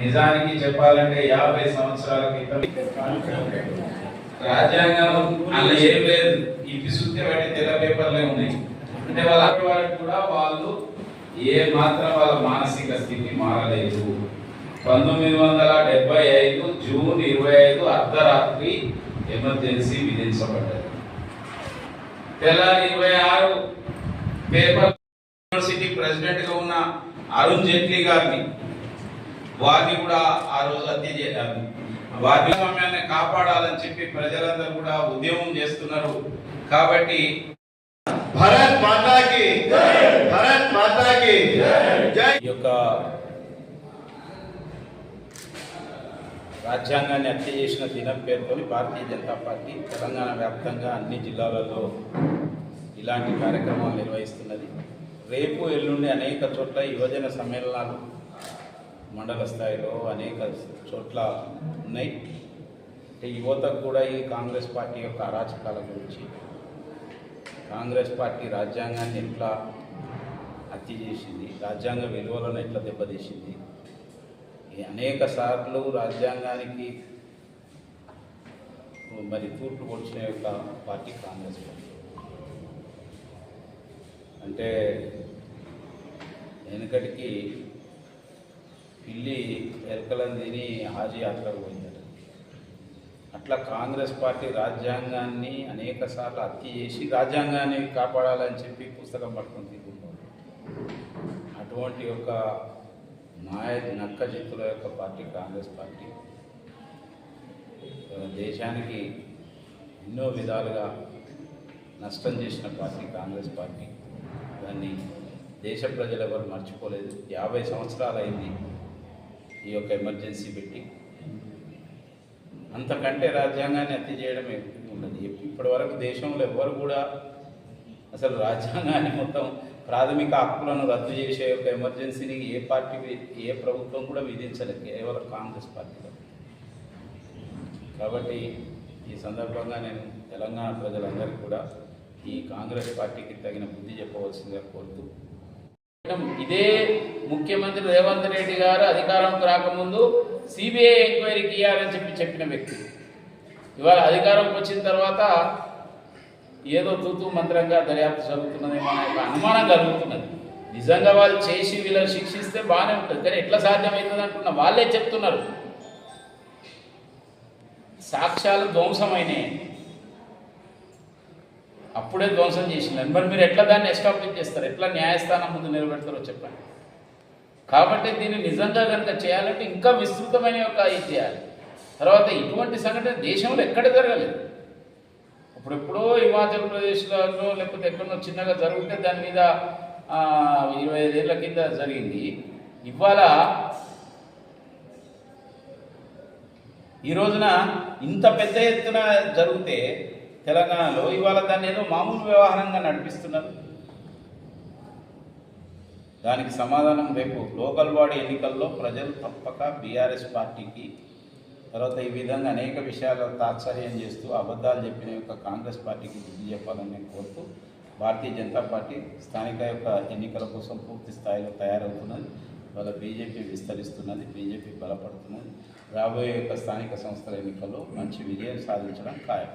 నిజానికి చెప్పాలంటే యాభై సంవత్సరాల క్రితం. రాజ్యాంగం అలా ఏం లేదు. ఈ పిసుత్తే వాటి తెల్ల పేపర్లే ఉన్నాయి. అంటే వాళ్ళ వాళ్ళకి కూడా వాళ్ళు ఏ మాత్రం వాళ్ళ మానసిక స్థితి మారలేదు. పంతొమ్మిది వందల డెబ్బై ఐదు జూన్ ఇరవై ఐదు అర్ధరాత్రి ఎమర్జెన్సీ విధించబడ్డది. తెల్లారి ఇరవై ఆరు పేపర్ యూనివర్సిటీ ప్రెసిడెంట్గా ఉన్న అరుణ్ జైట్లీ గారిని వారిని కూడా ఆ రోజు హత్య చేయాలి వారి స్వామ్యాన్ని కాపాడాలని చెప్పి ప్రజలందరూ కూడా ఉద్యమం చేస్తున్నారు. కాబట్టి భరత్ మాతాకి భరత్ మాతాకి యొక్క రాజ్యాంగాన్ని హత్య చేసిన దినం పేర్కొని భారతీయ జనతా పార్టీ తెలంగాణ వ్యాప్తంగా అన్ని జిల్లాలలో ఇలాంటి కార్యక్రమాలు నిర్వహిస్తున్నది. రేపు ఎల్లుండి అనేక చోట్ల యువజన సమ్మేళనాలు మండల స్థాయిలో అనేక చోట్ల ఉన్నాయి. అంటే యువతకు కూడా ఈ కాంగ్రెస్ పార్టీ యొక్క అరాచకాల గురించి కాంగ్రెస్ పార్టీ రాజ్యాంగాన్ని ఎట్లా హత్య చేసింది రాజ్యాంగ విలువలను ఎట్లా దెబ్బతీసింది ఈ అనేక సార్లు రాజ్యాంగానికి మరి తూర్పు పొడిచిన యొక్క పార్టీ కాంగ్రెస్ పార్టీ. అంటే వెనుకటికి పిల్లి ఎరకలని తిని హాజీ యాత్రకు పోయిందట. అట్లా కాంగ్రెస్ పార్టీ రాజ్యాంగాన్ని అనేక సార్లు హత్య చేసి రాజ్యాంగాన్ని కాపాడాలని చెప్పి పుస్తకం పట్టుకొని తిరుగుతుంది అటువంటి యొక్క నాయ నక్క జిత్తుల యొక్క పార్టీ కాంగ్రెస్ పార్టీ. దేశానికి ఎన్నో విధాలుగా నష్టం చేసిన పార్టీ కాంగ్రెస్ పార్టీ. దాన్ని దేశ ప్రజలు ఎవరు మర్చిపోలేదు. యాభై సంవత్సరాలు అయింది ఈ యొక్క ఎమర్జెన్సీ పెట్టి. అంతకంటే రాజ్యాంగాన్ని హత్య చేయడం ఉండదు. ఉన్నది ఇప్పటి వరకు దేశంలో ఎవ్వరు కూడా అసలు రాజ్యాంగాన్ని మొత్తం ప్రాథమిక హక్కులను రద్దు చేసే యొక్క ఎమర్జెన్సీని ఏ పార్టీకి ఏ ప్రభుత్వం కూడా విధించలేదు. కేవలం కాంగ్రెస్ పార్టీలో. కాబట్టి ఈ సందర్భంగా నేను తెలంగాణ ప్రజలందరికీ కూడా ఈ కాంగ్రెస్ పార్టీకి తగిన బుద్ధి చెప్పవలసిందిగా కోరుతూ ఇదే ముఖ్యమంత్రి రేవంత్ రెడ్డి గారు అధికారంకి రాకముందు సిబిఐ ఎంక్వైరీకి ఇవ్వాలని చెప్పి చెప్పిన వ్యక్తి. ఇవాళ అధికారంకి వచ్చిన తర్వాత ఏదో తూతు మంత్రంగా దర్యాప్తు జరుగుతున్నదేమో అనే అనుమానం కలుగుతున్నది. నిజంగా వాళ్ళు చేసి వీళ్ళని శిక్షిస్తే బాగానే ఉంటుంది. కానీ ఎట్లా సాధ్యమవుతుంది అంటున్న వాళ్ళే చెప్తున్నారు. సాక్ష్యాలు ధ్వంసమైనాయి అప్పుడే ధ్వంసం చేసినారు మరి మీరు ఎట్లా దాన్ని ఎస్టాబ్లిష్ చేస్తారు? ఎట్లా న్యాయస్థానం ముందు నిలబెడతారో చెప్పండి. కాబట్టి దీన్ని నిజంగా కనుక చేయాలంటే ఇంకా విస్తృతమైన యొక్క ఇది చేయాలి. తర్వాత ఇటువంటి సంఘటన దేశంలో ఎక్కడ జరగలేదు. ఇప్పుడు ఎప్పుడో హిమాచల్ ప్రదేశ్లో లేకపోతే ఎక్కడో చిన్నగా జరిగితే దాని మీద ఇరవై ఐదేళ్ళ కింద జరిగింది. ఇవాళ ఈ రోజున ఇంత పెద్ద ఎత్తున జరిగితే తెలంగాణలో ఇవాళ దాన్ని ఏదో మామూలు వ్యవహారంగా నడిపిస్తున్నారు. దానికి సమాధానం రేపు లోకల్ బాడీ ఎన్నికల్లో ప్రజలు తప్పక బీఆర్ఎస్ పార్టీకి తర్వాత ఈ విధంగా అనేక విషయాలు తాత్సర్యం చేస్తూ అబద్ధాలు చెప్పిన యొక్క కాంగ్రెస్ పార్టీకి బుద్ధి చెప్పాలని నేను కోరుతూ భారతీయ జనతా పార్టీ స్థానిక యొక్క ఎన్నికల కోసం పూర్తి స్థాయిలో తయారవుతున్నది. వాళ్ళ బీజేపీ విస్తరిస్తున్నది బీజేపీ బలపడుతున్నది. రాబోయే యొక్క స్థానిక సంస్థల ఎన్నికల్లో మంచి విజయం సాధించడం ఖాయం.